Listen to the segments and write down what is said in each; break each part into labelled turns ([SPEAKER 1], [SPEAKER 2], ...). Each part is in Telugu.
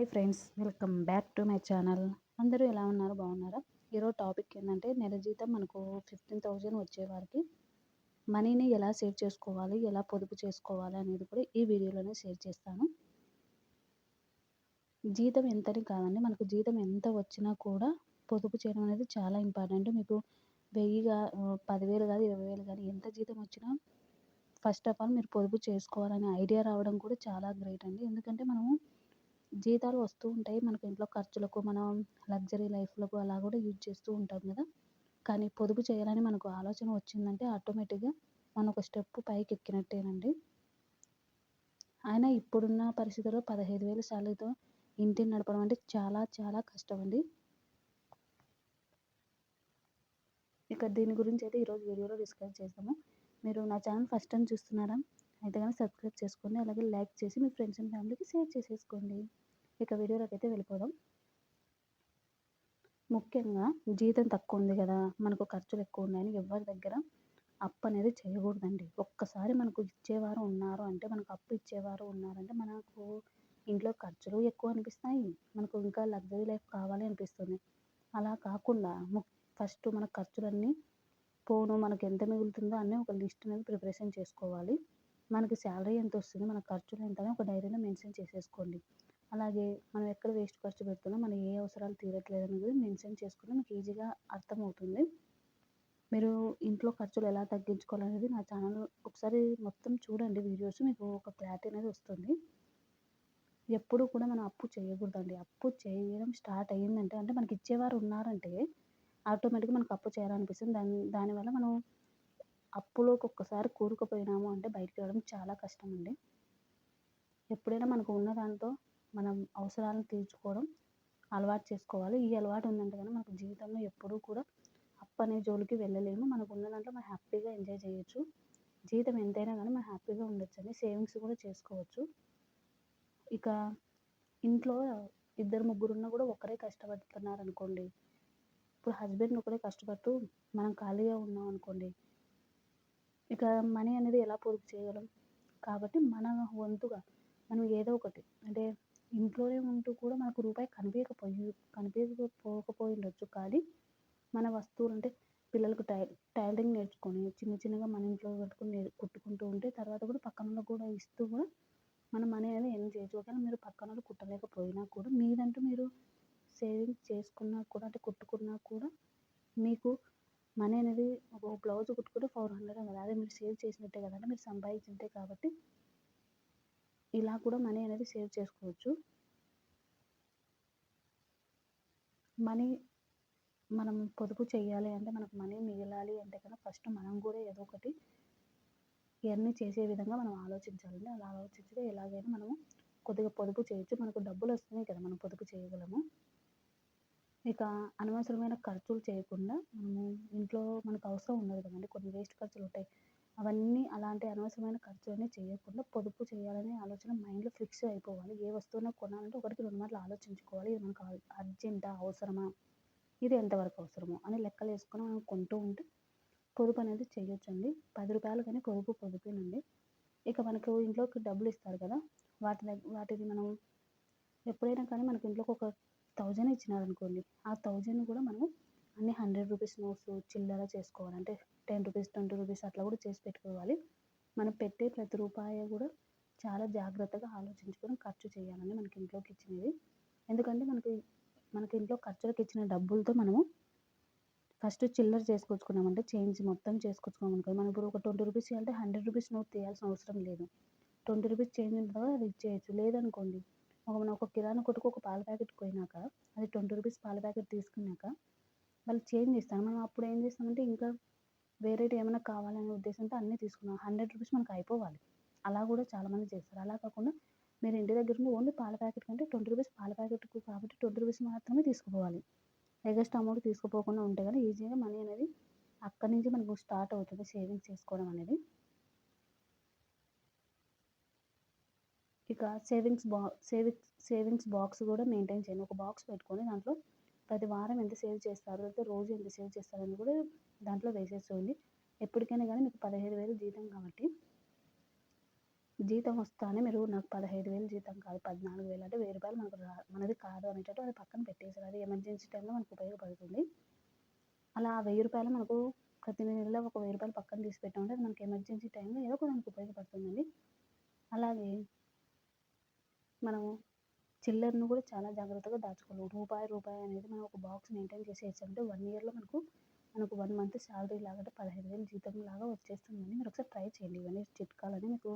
[SPEAKER 1] Hi friends welcome back to my channel. అందరూ ఎలా ఉన్నారు? బాగున్నారా? ఈరోజు టాపిక్ ఏంటంటే నెల జీతం మనకు ఫిఫ్టీన్ థౌజండ్ వచ్చే వారికి మనీని ఎలా సేవ్ చేసుకోవాలి ఎలా పొదుపు చేసుకోవాలి అనేది కూడా ఈ వీడియోలోనే షేర్ చేస్తాను. జీతం ఎంతని కాదండి మనకు జీతం ఎంత వచ్చినా కూడా పొదుపు చేయడం అనేది చాలా ఇంపార్టెంట్. మీకు వెయ్యిగా పదివేలు కాదు ఇరవై వేలు కానీ ఎంత జీతం వచ్చినా ఫస్ట్ ఆఫ్ ఆల్ మీరు పొదుపు చేసుకోవాలనే ఐడియా రావడం కూడా చాలా గ్రేట్ అండి. ఎందుకంటే మనము జీతాలు వస్తూ ఉంటాయి. మనకు ఇంట్లో ఖర్చులకు మనం లగ్జరీ లైఫ్లకు అలా కూడా యూజ్ చేస్తూ ఉంటాం కదా! కానీ పొదుపు చేయాలని మనకు ఆలోచన వచ్చిందంటే ఆటోమేటిక్గా మనం ఒక స్టెప్ పైకి ఎక్కినట్టేనండి. ఆయన ఇప్పుడున్న పరిస్థితుల్లో పదహైదు వేల శాలరీతో ఇంటిని నడపడం అంటే చాలా చాలా కష్టం అండి ఇక దీని గురించి అయితే ఈరోజు వీడియోలో డిస్కస్ చేస్తాము మీరు నా ఛానల్ ఫస్ట్ టైం చూస్తున్నారా? అయితే కానీ సబ్స్క్రైబ్ చేసుకోండి అలాగే లైక్ చేసి మీ ఫ్రెండ్స్ అండ్ ఫ్యామిలీకి షేర్ చేసేసుకోండి. ఇక వీడియోలోకి అయితే వెళ్ళిపోదాం. ముఖ్యంగా జీతం తక్కువ ఉంది కదా మనకు ఖర్చులు ఎక్కువ ఉన్నాయని ఎవరి దగ్గర అప్పు అనేది చేయకూడదండి. ఒక్కసారి మనకు ఇచ్చేవారు ఉన్నారు అంటే మనకు అప్పు ఇచ్చేవారు ఉన్నారంటే మనకు ఇంట్లో ఖర్చులు ఎక్కువ అనిపిస్తాయి. మనకు ఇంకా లగ్జరీ లైఫ్ కావాలి అనిపిస్తుంది. అలా కాకుండా ఫస్ట్ మన ఖర్చులన్నీ పోను మనకు ఎంత మిగులుతుందో అన్నీ ఒక లిస్ట్ అనేది ప్రిపరేషన్ చేసుకోవాలి. మనకి శాలరీ ఎంత వస్తుంది మన ఖర్చులు ఎంత అని ఒక డైరీలో మెన్షన్ చేసేసుకోండి. అలాగే మనం ఎక్కడ వేస్ట్ ఖర్చు పెడుతున్నాం మన ఏ అవసరాలు తీరట్లేదు అనేది మెన్షన్ చేసుకుంటే మీకు ఈజీగా అర్థమవుతుంది. మీరు ఇంట్లో ఖర్చులు ఎలా తగ్గించుకోవాలనేది నా ఛానల్ ఒకసారి మొత్తం చూడండి వీడియోస్ మీకు ఒక క్లారిటీ అనేది వస్తుంది. ఎప్పుడు కూడా మనం అప్పు చేయకూడదండి. అప్పు చేయడం స్టార్ట్ అయ్యిందంటే అంటే మనకి ఇచ్చేవారు ఉన్నారంటే ఆటోమేటిక్గా మనకు అప్పు చేయాలనిపిస్తుంది. దాని దానివల్ల మనం అప్పులోకి ఒక్కసారి కూరుకుపోయినాము అంటే బయటికి రావడం చాలా కష్టం అండి ఎప్పుడైనా మనకు ఉన్న దాంతో మనం అవసరాలను తీర్చుకోవడం అలవాటు చేసుకోవాలి. ఈ అలవాటు ఉందంటే కానీ మనకు జీవితంలో ఎప్పుడూ కూడా అప్పు అనే జోలికి వెళ్ళలేము. మనకు ఉన్న దాంట్లో మనం హ్యాపీగా ఎంజాయ్ చేయొచ్చు. జీవితం ఎంతైనా కానీ మనం హ్యాపీగా ఉండొచ్చండి సేవింగ్స్ కూడా చేసుకోవచ్చు. ఇక ఇంట్లో ఇద్దరు ముగ్గురు ఉన్నా కూడా ఒకరే కష్టపడుతున్నారు అనుకోండి ఇప్పుడు హస్బెండ్ ఒకరే కష్టపడుతూ మనం ఖాళీగా ఉన్నాం అనుకోండి ఇక మనీ అనేది ఎలా పొదుపు చేయగలం? కాబట్టి మన వంతుగా మనం ఏదో ఒకటి అంటే ఇంట్లోనే ఉంటూ కూడా మనకు రూపాయి కనిపించకపోయి కనిపించకపోకపోయి ఉండొచ్చు కానీ మన వస్తువులు అంటే పిల్లలకు టై టైలరింగ్ నేర్చుకొని చిన్న చిన్నగా మన ఇంట్లో కట్టుకుని కుట్టుకుంటూ ఉంటే తర్వాత కూడా పక్కన కూడా ఇస్తూ కూడా మన మనీ అనేది ఎర్న్ చేయొచ్చు. ఒకవేళ మీరు పక్కన కుట్టలేకపోయినా కూడా మీదంటూ మీరు సేవింగ్స్ చేసుకున్నా కూడా అంటే కుట్టుకున్నా కూడా మీకు మనీ అనేది బ్లౌజ్ కుట్టుకుంటే ఫోర్ హండ్రెడ్ కదా. అదే మీరు సేవ్ చేసినట్టే కదా మీరు సంపాదించినట్టే కాబట్టి ఇలా కూడా మనీ అనేది సేవ్ చేసుకోవచ్చు. మనీ మనం పొదుపు చేయాలి అంటే మనకు మనీ మిగలాలి అంటే కనుక ఫస్ట్ మనం కూడా ఏదో ఒకటి ఇవన్నీ చేసే విధంగా మనం ఆలోచించాలండి. అలా ఆలోచించితే ఎలాగైనా మనము కొద్దిగా పొదుపు చేయొచ్చు. మనకు డబ్బులు వస్తున్నాయి కదా. మనం పొదుపు చేయగలము. ఇక అనవసరమైన ఖర్చులు చేయకుండా మనము ఇంట్లో మనకు అవసరం ఉండదు కదండి. కొన్ని వేస్ట్ ఖర్చులు ఉంటాయి. అవన్నీ అలాంటి అనవసరమైన ఖర్చులన్నీ చేయకుండా పొదుపు చేయాలనే ఆలోచన మైండ్లో ఫిక్స్ అయిపోవాలి. ఏ వస్తువున కొనాలంటే ఒకటికి రెండు మార్లు ఆలోచించుకోవాలి. ఇది మనకు అర్జెంటా అవసరమా? ఇది ఎంతవరకు అవసరమో? అని లెక్కలు వేసుకొని మనం కొంటూ ఉంటే పొదుపు అనేది చేయొచ్చండి. పది రూపాయలు కానీ పొదుపు పొదుపేనండి. ఇక మనకు ఇంట్లోకి డబ్బులు ఇస్తారు కదా. వాటి వాటిని మనం ఎప్పుడైనా కానీ మనకి ఇంట్లోకి ఒక థౌజండ్ ఇచ్చినారనుకోండి ఆ థౌజండ్ కూడా మనం అన్ని హండ్రెడ్ రూపీస్ నోట్స్ చిల్లర చేసుకోవాలి. అంటే టెన్ రూపీస్ ట్వంటీ రూపీస్ అట్లా కూడా చేసి పెట్టుకోవాలి. మనం పెట్టే ప్రతి రూపాయి కూడా చాలా జాగ్రత్తగా ఆలోచించుకొని ఖర్చు చేయాలని మనకి ఇంట్లోకి ఇచ్చినవి ఎందుకంటే మనకి మనకి ఇంట్లో ఖర్చులకు ఇచ్చిన డబ్బులతో మనము ఫస్ట్ చిల్లర చేసుకొచ్చుకున్నామంటే చేంజ్ మొత్తం చేసుకొచ్చుకున్నాం అనుకో మనం ఇప్పుడు ఒక ట్వంటీ రూపీస్ ఇవ్వాలంటే హండ్రెడ్ రూపీస్ నోట్ తీయాల్సిన అవసరం లేదు. ట్వంటీ రూపీస్ చేంజ్ ఉంటుంది అది ఇచ్చేయచ్చు. లేదనుకోండి మనం ఒక కిరాణా కొట్టుకు ఒక పాల ప్యాకెట్ పోయినాక అది ట్వంటీ రూపీస్ పాల ప్యాకెట్ తీసుకున్నాక వాళ్ళు చేంజ్ ఇస్తారు మనం అప్పుడు ఏం చేస్తామంటే ఇంకా వేరేటి ఏమైనా కావాలనే ఉద్దేశంతో అన్నీ తీసుకున్నాం. హండ్రెడ్ రూపీస్ మనకు అయిపోవాలి. అలా కూడా చాలామంది చేస్తారు. అలా కాకుండా మీరు ఇంటి దగ్గర ఉండి ఓన్లీ పాల ప్యాకెట్ కంటే ట్వంటీ రూపీస్ పాల ప్యాకెట్ కాబట్టి ట్వంటీ రూపీస్ మాత్రమే తీసుకుపోవాలి. ఎగస్ట్ అమౌంట్ తీసుకుపోకుండా ఉంటే కానీ ఈజీగా మనీ అనేది అక్కడి నుంచి మనకు స్టార్ట్ అవుతుంది. సేవింగ్స్ చేసుకోవడం అనేది. ఇక సేవింగ్స్ బా సేవింగ్స్ సేవింగ్స్ బాక్స్ కూడా మెయింటైన్ చేయండి ఒక బాక్స్ పెట్టుకొని దాంట్లో ప్రతి వారం ఎంత సేవ్ చేస్తారు లేకపోతే రోజు ఎంత సేవ్ చేస్తారని కూడా దాంట్లో వేసేసుకోండి ఎప్పటికైనా కానీ మీకు పదిహేడు వేలు జీతం కాబట్టి జీతం వస్తానే మీరు నాకు 15,000 జీతం కాదు 14,000 అంటే వెయ్యి రూపాయలు మనకు రా మనది కాదు అనేటట్టు అది పక్కన పెట్టేసారు. అది ఎమర్జెన్సీ టైంలో మనకు ఉపయోగపడుతుంది. అలా ఆ వెయ్యి రూపాయలు మనకు ప్రతి నెలలో ఒక వెయ్యి రూపాయలు పక్కన తీసి పెట్టామంటే అది మనకి ఎమర్జెన్సీ టైంలో ఏదో ఒక దానికి ఉపయోగపడుతుందండి. అలాగే మనము చిల్లరను కూడా చాలా జాగ్రత్తగా దాచుకోవాలి. రూపాయి, రూపాయి అనేది మనం ఒక బాక్స్ మెయింటైన్ చేసి వేసామంటే వన్ ఇయర్‌లో మనకు మనకు వన్ మంత్ సాలరీ లాగా అంటే 15,000 జీతం లాగా వచ్చేస్తుందని మీరు ఒకసారి ట్రై చేయండి. ఇవన్నీ చిట్కాలని మీకు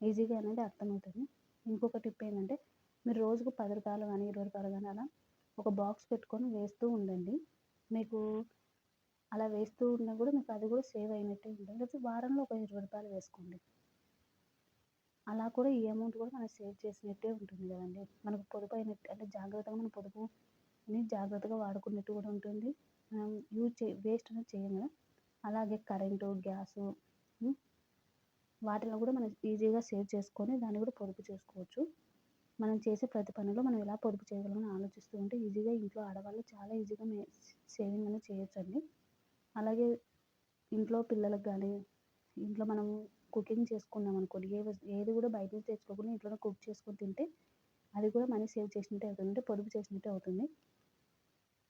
[SPEAKER 1] ఈజీగా అనేది అర్థమవుతుంది. ఇంకొక టిప్ ఏంటంటే మీరు రోజుకు పది రూపాయలు కానీ, 20 రూపాయలు కానీ అలా ఒక బాక్స్ పెట్టుకొని వేస్తూ ఉండండి. మీకు అలా వేస్తూ ఉన్నా కూడా మీకు అది కూడా సేవ్ అయినట్టే ఉంటుంది. లేకపోతే వారంలో ఒక ఇరవై రూపాయలు వేసుకోండి. అలా కూడా ఈ అమౌంట్ కూడా మనం సేవ్ చేసినట్టే ఉంటుంది కదండీ. మనకు పొదుపు అయినట్టు అంటే జాగ్రత్తగా మన పొదుపుని జాగ్రత్తగా వాడుకున్నట్టు కూడా ఉంటుంది. మనం యూజ్ చే వేస్ట్ అనేది చేయం కదా! అలాగే కరెంటు, గ్యాసు వాటిలో కూడా మనం ఈజీగా సేవ్ చేసుకొని దాన్ని కూడా పొదుపు చేసుకోవచ్చు. మనం చేసే ప్రతి పనిలో మనం ఎలా పొదుపు చేయగలమని ఆలోచిస్తూ ఉంటే ఈజీగా ఇంట్లో ఆడవాళ్ళు చాలా ఈజీగా మే సేవింగ్ అనేది చేయొచ్చండి. అలాగే ఇంట్లో పిల్లలకు కానీ ఇంట్లో మనము కుకింగ్ చేసుకున్నాం అనుకోండి ఏ ఏది కూడా బయట నుంచి తెచ్చుకోకుండా ఇంట్లోనే కుక్ చేసుకొని తింటే అది కూడా మనీ సేవ్ చేసినట్టే అవుతుంది. అంటే పొదుపు చేసినట్టే అవుతుంది.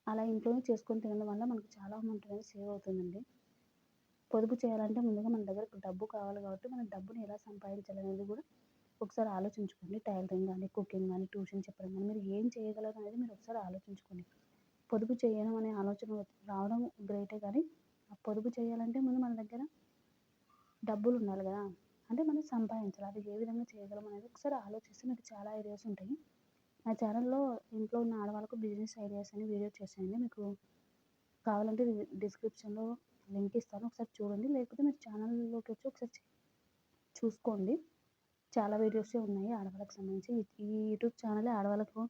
[SPEAKER 1] అలా ఇంట్లోనే చేసుకొని తినడం వల్ల మనకు చాలా అమౌంట్ అనేది సేవ్ అవుతుందండి. పొదుపు చేయాలంటే ముందుగా మన దగ్గర డబ్బు కావాలి కాబట్టి మనం డబ్బుని ఎలా సంపాదించాలనేది కూడా ఒకసారి ఆలోచించుకోండి. టైలరింగ్ కానీ కుకింగ్ కానీ ట్యూషన్ చెప్పడం కానీ మీరు ఏం చేయగలరు అనేది మీరు ఒకసారి ఆలోచించుకోండి. పొదుపు చేయడం అనే ఆలోచన రావడం గ్రేటే కానీ ఆ పొదుపు చేయాలంటే ముందు మన దగ్గర డబ్బులు ఉండాలి కదా! అంటే మనం సంపాదించాలి. అది ఏ విధంగా చేయగలం అనేది ఒకసారి ఆలోచిస్తే మీకు చాలా ఐడియాస్ ఉంటాయి. నా ఛానల్‌లో ఇంట్లో ఉన్న ఆడవాళ్ళకు బిజినెస్ ఐడియాస్ అని వీడియో చేశానండి. మీకు కావాలంటే డిస్క్రిప్షన్‌లో లింక్ ఇస్తాను. ఒకసారి చూడండి. లేకపోతే మీరు ఛానల్‌లోకి వచ్చి ఒకసారి చూసుకోండి. చాలా వీడియోసే ఉన్నాయి ఆడవాళ్ళకి సంబంధించి. ఈ యూట్యూబ్ ఛానలే ఆడవాళ్ళకు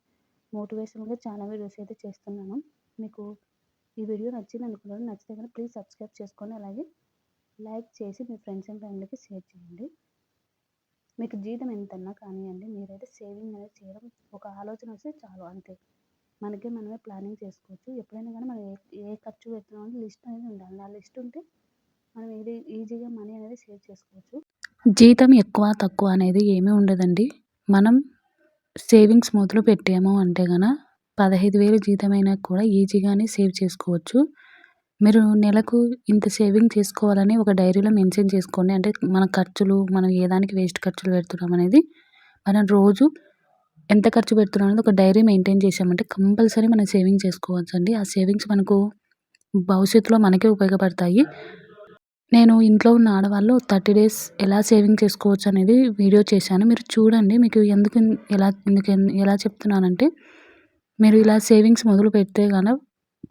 [SPEAKER 1] మోటివేషన్‌గా చాలా వీడియోస్ అయితే చేస్తున్నాను. మీకు ఈ వీడియో నచ్చింది అనుకున్నాను. నచ్చితే కనుక ప్లీజ్ సబ్స్క్రైబ్ చేసుకొని అలాగే లైక్ చేసి మీ ఫ్రెండ్స్ అండ్ ఫ్యామిలీకి షేర్ చేయండి. మీకు జీతం ఎంతన్నా కానివ్వండి మీరైతే సేవింగ్ అనేది చేయడం ఒక ఆలోచన వస్తే చాలు అంతే. మనకే మనమే ప్లానింగ్ చేసుకోవచ్చు. ఎప్పుడైనా కానీ మనం ఏ ఏ ఖర్చు పెడుతున్నామో లిస్ట్ అనేది ఉండాలి. ఆ లిస్ట్ ఉంటే మనం ఏది ఈజీగా మనీ అనేది సేవ్ చేసుకోవచ్చు.
[SPEAKER 2] జీతం ఎక్కువ, తక్కువ అనేది ఏమీ ఉండదండి. మనం సేవింగ్స్ మొదలు పెట్టాము అంటే కనుక పదహైదు వేలు జీతమైనా కూడా ఈజీగానే సేవ్ చేసుకోవచ్చు. మీరు నెలకు ఇంత సేవింగ్ చేసుకోవాలని ఒక డైరీలో మెన్షన్ చేసుకోండి. అంటే మన ఖర్చులు మనం ఏ దానికి వేస్ట్ ఖర్చులు పెడుతున్నాం అనేది మనం రోజు ఎంత ఖర్చు పెడుతున్నాం అనేది ఒక డైరీ మెయింటైన్ చేశామంటే కంపల్సరీ మనం సేవింగ్ చేసుకోవచ్చండి. ఆ సేవింగ్స్ మనకు భవిష్యత్తులో మనకే ఉపయోగపడతాయి. నేను ఇంట్లో ఉన్న ఆడవాళ్ళు 30 డేస్ ఎలా సేవింగ్ చేసుకోవచ్చు అనేది వీడియో చేశాను. మీరు చూడండి. మీకు ఎందుకు ఎలా ఎందుకు ఎలా చెప్తున్నానంటే మీరు ఇలా సేవింగ్స్ మొదలు పెడితే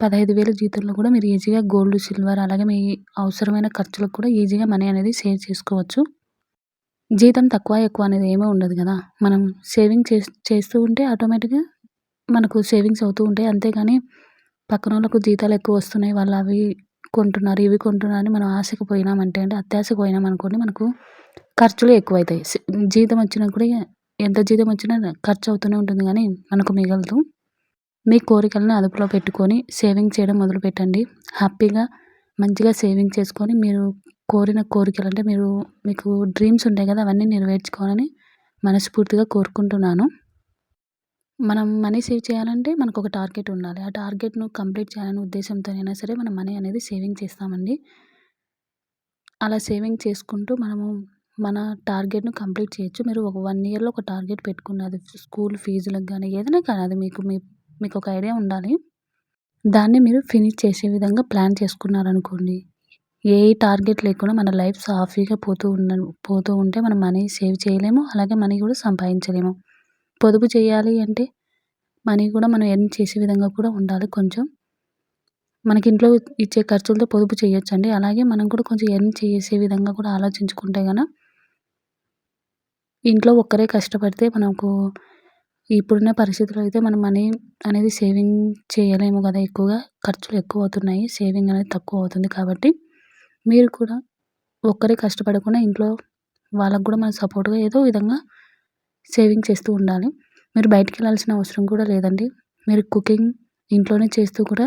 [SPEAKER 2] పదహైదు వేల జీతంలో కూడా మీరు ఈజీగా గోల్డ్, సిల్వర్ అలాగే మీ అవసరమైన ఖర్చులకు కూడా ఈజీగా మనీ అనేది సేవ్ చేసుకోవచ్చు. జీతం తక్కువ, ఎక్కువ అనేది ఏమీ ఉండదు కదా! మనం సేవింగ్ చేస్ చేస్తూ ఉంటే ఆటోమేటిక్‌గా మనకు సేవింగ్స్ అవుతూ ఉంటాయి. అంతేగాని పక్కనోళ్ళకు జీతాలు ఎక్కువ వస్తున్నాయి. వాళ్ళు అవి కొంటున్నారు, ఇవి కొంటున్నారు అని మనం ఆశకు పోయినామంటే అంటే అత్యాశకు పోయినాం అనుకోండి మనకు ఖర్చులు ఎక్కువైతాయి. జీతం వచ్చినా కూడా ఎంత జీతం వచ్చినా ఖర్చు అవుతూనే ఉంటుంది కానీ మనకు మిగలదు. మీ కోరికలను అదుపులో పెట్టుకొని సేవింగ్ చేయడం మొదలుపెట్టండి. హ్యాపీగా మంచిగా సేవింగ్ చేసుకొని మీరు కోరిన కోరికలు అంటే మీరు మీకు డ్రీమ్స్ ఉంటాయి కదా! అవన్నీ నెరవేర్చుకోవాలని మనస్ఫూర్తిగా కోరుకుంటున్నాను. మనం మనీ సేవ్ చేయాలంటే మనకు ఒక టార్గెట్ ఉండాలి. ఆ టార్గెట్‌ను కంప్లీట్ చేయాలనే ఉద్దేశంతోనైనా సరే మనం మనీ అనేది సేవింగ్ చేస్తామండి. అలా సేవింగ్ చేసుకుంటూ మనము మన టార్గెట్‌ను కంప్లీట్ చేయొచ్చు. మీరు ఒక వన్ ఇయర్‌లో ఒక టార్గెట్ పెట్టుకున్నది స్కూల్ ఫీజులకు కానీ ఏదైనా కానీ అది మీకు మీ మీకొక ఐడియా ఉండాలి. దాన్ని మీరు ఫినిష్ చేసే విధంగా ప్లాన్ చేసుకున్నారనుకోండి. ఏ టార్గెట్ లేకుండా మన లైఫ్ సాఫీగా పోతూ ఉన్న పోతూ ఉంటే మనం మనీ సేవ్ చేయలేము. అలాగే మనీ కూడా సంపాదించలేము. పొదుపు చేయాలి అంటే మనీ కూడా మనం ఎర్న్ చేసే విధంగా కూడా ఉండాలి కొంచెం. మనకి ఇంట్లో ఇచ్చే ఖర్చులతో పొదుపు చేయొచ్చండి. అలాగే మనం కూడా కొంచెం ఎర్న్ చేసే విధంగా కూడా ఆలోచించుకుంటే కనుక ఇంట్లో ఒక్కరే కష్టపడితే మనకు ఇప్పుడున్న పరిస్థితుల్లో అయితే మనం మనీ అనేది సేవింగ్ చేయలేము కదా! ఎక్కువగా ఖర్చులు ఎక్కువ అవుతున్నాయి. సేవింగ్ అనేది తక్కువ అవుతుంది కాబట్టి మీరు కూడా ఒక్కరే కష్టపడకుండా ఇంట్లో వాళ్ళకు కూడా మనం సపోర్ట్‌గా ఏదో విధంగా సేవింగ్ చేస్తూ ఉండాలి. మీరు బయటికి వెళ్ళాల్సిన అవసరం కూడా లేదండి. మీరు కుకింగ్ ఇంట్లోనే చేస్తూ కూడా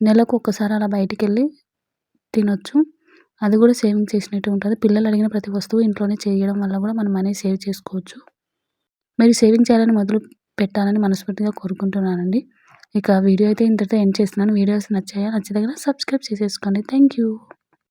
[SPEAKER 2] నెలకు ఒక్కసారి అలా బయటికి వెళ్ళి తినొచ్చు. అది కూడా సేవింగ్ చేసినట్టు ఉంటుంది పిల్లలు అడిగిన ప్రతి వస్తువు ఇంట్లోనే చేయడం వల్ల కూడా మనం మనీ సేవ్ చేసుకోవచ్చు మీరు సేవింగ్ చేయాలని మొదలు పెట్టాలని మనస్ఫూర్తిగా కోరుకుంటున్నానండి. ఇక వీడియో అయితే ఇంతటితో ఎండ్ చేస్తున్నాను. వీడియోస్ నచ్చాయా? నచ్చితే కనుక సబ్స్క్రైబ్ చేసేసుకోండి. Thank you